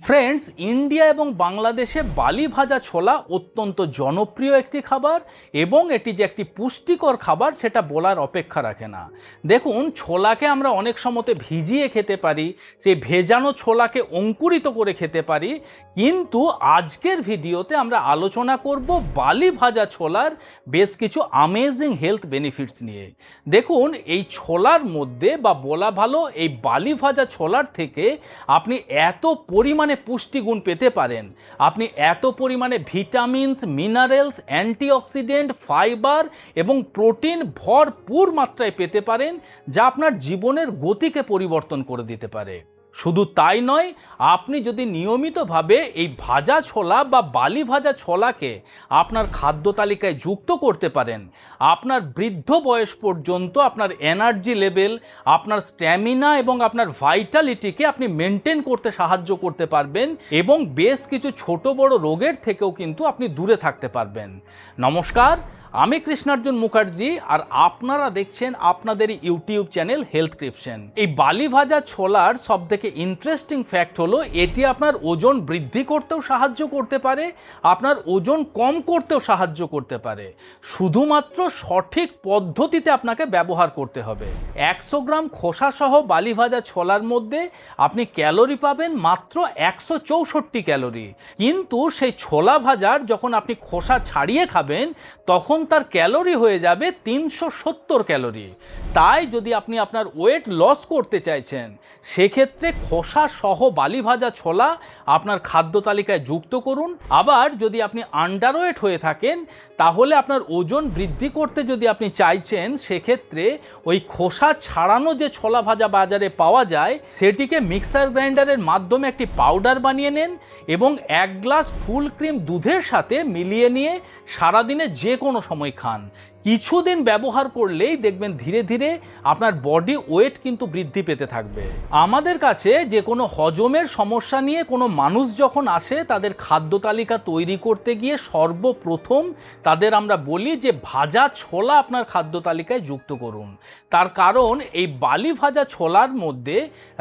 Friends India এবং বাংলাদেশে বালি ভাজা ছোলা অত্যন্ত জনপ্রিয় একটি খাবার এবং এটি যে একটি পুষ্টিকর খাবার সেটা বলার অপেক্ষা রাখে না। দেখুন, ছোলাকে আমরা অনেক সময়তে ভিজিয়ে খেতে পারি, সেই ভেজানো ছোলাকে অঙ্কুরিত করে খেতে পারি, কিন্তু আজকের ভিডিওতে আমরা আলোচনা করব বালি ভাজা ছোলার বেশ কিছু আমেজিং হেলথ বেনিফিটস নিয়ে। দেখুন, এই ছোলার মধ্যে বা বলা ভালো এই বালি ভাজা ছোলার থেকে আপনি এত পরিমাণে পুষ্টিগুণ পেতে পারেন। আপনি এত পরিমাণে ভিটামিনস, মিনারেলস, অ্যান্টিঅক্সিডেন্ট, ফাইবার এবং প্রোটিন ভরপুর মাত্রায় পেতে পারেন, যা আপনার জীবনের গতিকে পরিবর্তন করে দিতে পারে। শুধু তাই নয়, আপনি যদি নিয়মিতভাবে এই ভাজা ছোলা বা বালি ভাজা ছোলাকে আপনার খাদ্য তালিকায় যুক্ত করতে পারেন, আপনার বৃদ্ধ বয়স পর্যন্ত আপনার এনার্জি লেভেল, আপনার স্ট্যামিনা এবং আপনার ভাইটালিটিকে আপনি মেনটেন করতে সাহায্য করতে পারবেন এবং বেশ কিছু ছোট বড় রোগের থেকেও কিন্তু আপনি দূরে থাকতে পারবেন। নমস্কার আমি কৃষ্ণার্জুন মুখার্জি আর আপনারা দেখছেন আপনাদের ইউটিউব চ্যানেল হেলথ ক্রিপশন। এই বালি ভাজা ছোলার সব থেকে ইন্টারেস্টিং ফ্যাক্ট হলো, এটি আপনার ওজন বৃদ্ধি করতেও সাহায্য করতে পারে, আপনার ওজন কম করতেও সাহায্য করতে পারে। শুধুমাত্র সঠিক পদ্ধতিতে আপনাকে ব্যবহার করতে হবে। একশো গ্রাম খোসা সহ বালি ভাজা ছোলার মধ্যে আপনি ক্যালোরি পাবেন মাত্র একশো চৌষট্টি ক্যালোরি। কিন্তু সেই ছোলা ভাজার যখন আপনি খোসা ছাড়িয়ে খাবেন, তখন তার ক্যালোরি হয়ে যাবে তিনশো সত্তর ক্যালোরি। তাই যদি আপনি আপনার ওয়েট লস করতে চাইছেন, সেক্ষেত্রে খোসা সহ বালি ভাজা ছোলা আপনার খাদ্য তালিকায় যুক্ত করুন। আবার যদি আপনি আন্ডারওয়েট হয়ে থাকেন, তাহলে আপনার ওজন বৃদ্ধি করতে যদি আপনি চাইছেন, সেক্ষেত্রে ওই খোসা ছাড়ানো যে ছোলা ভাজা বাজারে পাওয়া যায়, সেটিকে মিক্সার গ্রাইন্ডারের মাধ্যমে একটি পাউডার বানিয়ে নেন এবং এক গ্লাস ফুল ক্রিম দুধের সাথে মিলিয়ে নিয়ে সারাদিনে যে কোনো সময় খান। কিছুদিন ব্যবহার করলেই দেখবেন ধীরে ধীরে আপনার বডি ওয়েট কিন্তু বৃদ্ধি পেতে থাকবে। আমাদের কাছে যে কোনো হজমের সমস্যা নিয়ে কোনো মানুষ যখন আসে, তাদের খাদ্য তালিকা তৈরি করতে গিয়ে সর্বপ্রথম তাদের আমরা বলি যে ভাজা ছোলা আপনার খাদ্য তালিকায় যুক্ত করুন। তার কারণ এই বালি ভাজা ছোলার মধ্যে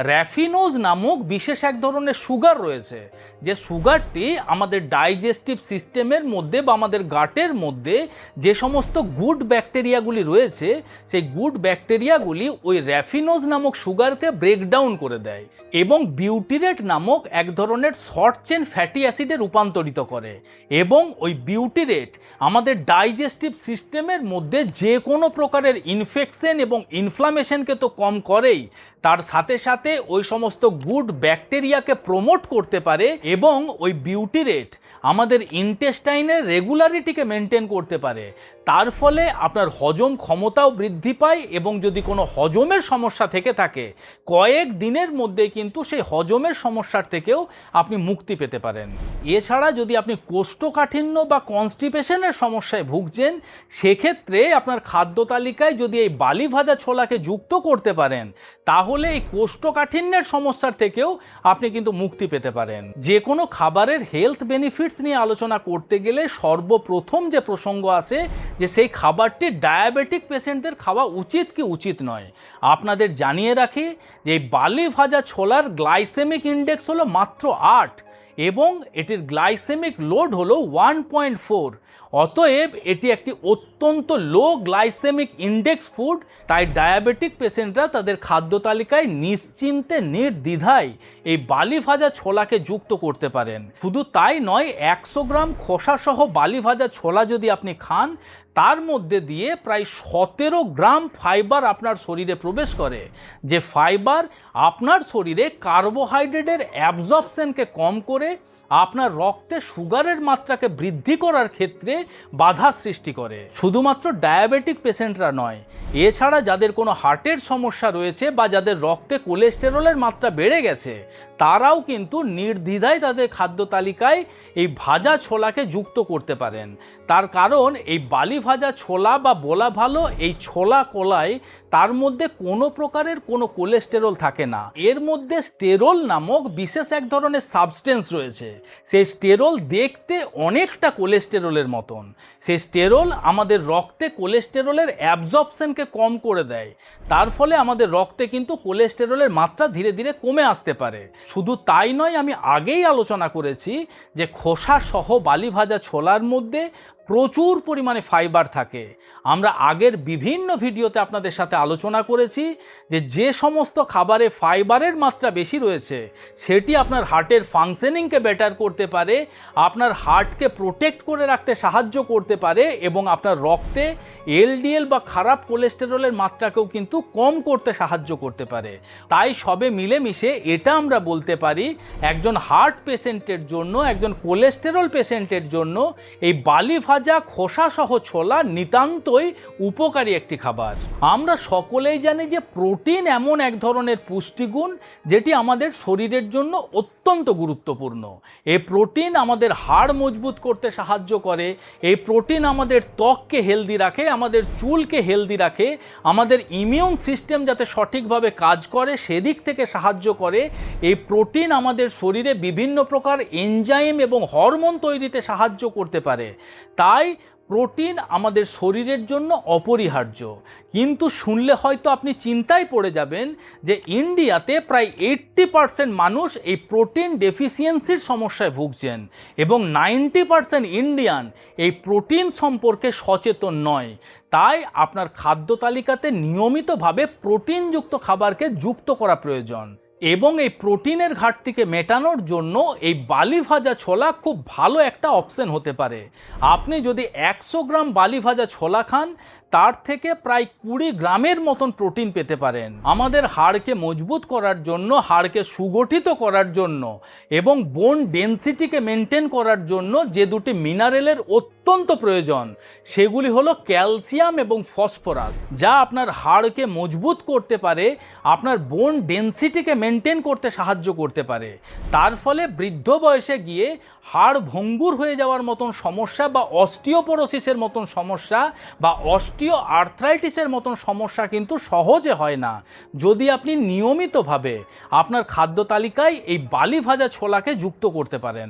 র্যাফিনোজ নামক বিশেষ এক ধরনের সুগার রয়েছে। যে সুগারটি আমাদের ডাইজেস্টিভ সিস্টেমের মধ্যে বা আমাদের গাটের মধ্যে যে সমস্ত গুড ব্যাকটেরিয়াগুলি রয়েছে, সেই গুড ব্যাকটেরিয়াগুলি ওই র্যাফিনোজ নামক সুগারকে ব্রেকডাউন করে দেয় এবং বিউটিরেট নামক এক ধরনের শর্ট চেন ফ্যাটি অ্যাসিডে রূপান্তরিত করে এবং ওই বিউটিরেট আমাদের ডাইজেস্টিভ সিস্টেমের মধ্যে যে কোনো প্রকারের ইনফেকশন এবং ইনফ্লামেশনকে তো কম করেই, তার সাথে সাথে ওই সমস্ত গুড ব্যাকটেরিয়াকে প্রমোট করতে পারে এবং ওই বিউটিরেট আমাদের ইন্টেস্টাইনের রেগুলারিটিকে মেনটেন করতে পারে। তার ফলে আপনার হজম ক্ষমতাও বৃদ্ধি পায় এবং যদি কোনো হজমের সমস্যা থেকে থাকে, কয়েক দিনের মধ্যে কিন্তু সেই হজমের সমস্যার থেকেও আপনি মুক্তি পেতে পারেন। এছাড়া যদি আপনি কোষ্ঠকাঠিন্য বা কনস্টিপেশনের সমস্যায় ভুগছেন, সেক্ষেত্রে আপনার খাদ্য তালিকায় যদি এই বালি ভাজা ছোলাকে যুক্ত করতে পারেন, তাহলে এই কোষ্ঠকাঠিন্যের সমস্যার থেকেও আপনি কিন্তু মুক্তি পেতে পারেন। যে কোনো খাবারের হেলথ বেনিফিটস নিয়ে আলোচনা করতে গেলে সর্বপ্রথম যে প্রসঙ্গ আসে যে সেই খাবারটি ডায়াবেটিক পেশেন্টদের খাওয়া উচিত কি উচিত নয়। আপনাদের জানিয়ে রাখি যে বালি ভাজা ছোলার গ্লাইসেমিক ইন্ডেক্স হলো মাত্র আট এবং এটির গ্লাইসেমিক লোড হলো ওয়ান পয়েন্ট ফোর অতএব এটি একটি অত্যন্ত লো গ্লাইসেমিক ইন্ডেক্স ফুড তাই ডায়াবেটিক পেশেন্টরা তাদের খাদ্য তালিকায় নিশ্চিন্তে নির্দ্বিধায় এই বালি ভাজা ছোলাকে যুক্ত করতে পারেন। শুধু তাই নয়, একশো গ্রাম খোসাসহ বালি ভাজা ছোলা যদি আপনি খান, তার মধ্যে দিয়ে প্রায় সতেরো গ্রাম ফাইবার আপনার শরীরে প্রবেশ করে, যে ফাইবার আপনার শরীরে কার্বোহাইড্রেটের অ্যাবজর্পশনকে কম করে আপনার রক্তে সুগারের মাত্রাকে বৃদ্ধি করার ক্ষেত্রে বাধা সৃষ্টি করে। শুধুমাত্র ডায়াবেটিক পেশেন্টরা নয়, এছাড়া যাদের কোনো হার্টের সমস্যা রয়েছে বা যাদের রক্তে কোলেস্টেরলের মাত্রা বেড়ে গেছে তারাও কিন্তু নির্দ্বিধায় তাদের খাদ্য তালিকায় এই ভাজা ছোলাকে যুক্ত করতে পারেন। তার কারণ এই বালি ভাজা ছোলা বা বলা ভালো এই ছোলা কোলায় তার মধ্যে কোনো প্রকারের কোনো কোলেস্টেরল থাকে না। এর মধ্যে স্টেরল নামক বিশেষ এক ধরনের সাবস্টেন্স রয়েছে। সেই স্টেরল দেখতে অনেকটা কোলেস্টেরলের মতন। সেই স্টেরল আমাদের রক্তে কোলেস্টেরলের অ্যাবজর্পশনকে কম করে দেয়। তার ফলে আমাদের রক্তে কিন্তু কোলেস্টেরলের মাত্রা ধীরে ধীরে কমে আসতে পারে। শুধু তাই নয়, আমি আগেই আলোচনা করেছি যে খোসা সহ বালি ভাজা ছোলার মধ্যে প্রচুর পরিমাণে ফাইবার থাকে। আমরা আগের বিভিন্ন ভিডিওতে আপনাদের সাথে আলোচনা করেছি যে যে সমস্ত খাবারে ফাইবারের মাত্রা বেশি রয়েছে, সেটি আপনার হার্টের ফাংশনিংকে বেটার করতে পারে, আপনার হার্টকে প্রোটেক্ট করে রাখতে সাহায্য করতে পারে এবং আপনার রক্তে এলডিএল বা খারাপ কোলেস্টেরলের মাত্রাকেও কিন্তু কম করতে সাহায্য করতে পারে। তাই সবে মিলেমিশে এটা আমরা বলতে পারি, একজন হার্ট পেশেন্টের জন্য, একজন কোলেস্টেরল পেশেন্টের জন্য এই বালি ভাজা খোসা সহ ছোলা নিতান্তই উপকারী একটি খাবার। আমরা সকলেই জানি যে প্রোটিন এমন এক ধরনের পুষ্টিগুণ যেটি আমাদের শরীরের জন্য অত্যন্ত গুরুত্বপূর্ণ। এই প্রোটিন আমাদের হাড় মজবুত করতে সাহায্য করে, এই প্রোটিন আমাদের ত্বককে হেলদি রাখে আমাদের চুলকে হেলদি রাখে, আমাদের ইমিউন সিস্টেম যাতে সঠিকভাবে কাজ করে, সেদিক থেকে সাহায্য করে, এই প্রোটিন আমাদের শরীরে বিভিন্ন প্রকার এনজাইম এবং হরমোন তৈরিতে সাহায্য করতে পারে। তাই প্রোটিন আমাদের শরীরের জন্য অপরিহার্য। কিন্তু শুনলে হয়তো আপনি চিন্তায় পড়ে যাবেন যে ইন্ডিয়াতে প্রায় এইট্টি পারসেন্ট মানুষ এই প্রোটিন ডেফিসিয়েন্সির সমস্যায় ভুগছেন এবং নাইনটি পারসেন্ট ইন্ডিয়ান এই প্রোটিন সম্পর্কে সচেতন নয়। তাই আপনার খাদ্য তালিকাতে নিয়মিতভাবে প্রোটিনযুক্ত খাবারকে যুক্ত করা প্রয়োজন। এবং এই প্রোটিনের ঘাটতিকে মেটানোর জন্য এই বালি ভাজা ছোলা খুব ভালো একটা অপশন হতে পারে। আপনি যদি একশো গ্রাম বালি ভাজা ছোলা খান তার থেকে প্রায় কুড়ি গ্রামের মতন প্রোটিন পেতে পারেন। আমাদের হাড়কে মজবুত করার জন্য, হাড়কে সুগঠিত করার জন্য এবং বোন ডেন্সিটিকে মেনটেন করার জন্য যে দুটি মিনারেলের অত্যন্ত প্রয়োজন, সেগুলি হলো ক্যালসিয়াম এবং ফসফরাস, যা আপনার হাড়কে মজবুত করতে পারে, আপনার বোন ডেন্সিটিকে মেনটেন করতে সাহায্য করতে পারে। তার ফলে বৃদ্ধ বয়সে গিয়ে হাড় ভঙ্গুর হয়ে যাওয়ার মতন সমস্যা বা অস্টিওপোরোসিসের মতন সমস্যা বা অস্টিও আর্থ্রাইটিসের মতন সমস্যা কিন্তু সহজে হয় না। যদি আপনি নিয়মিতভাবে আপনার খাদ্য তালিকায় এই বালি ভাজা ছোলাকে যুক্ত করতে পারেন।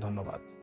ধন্যবাদ।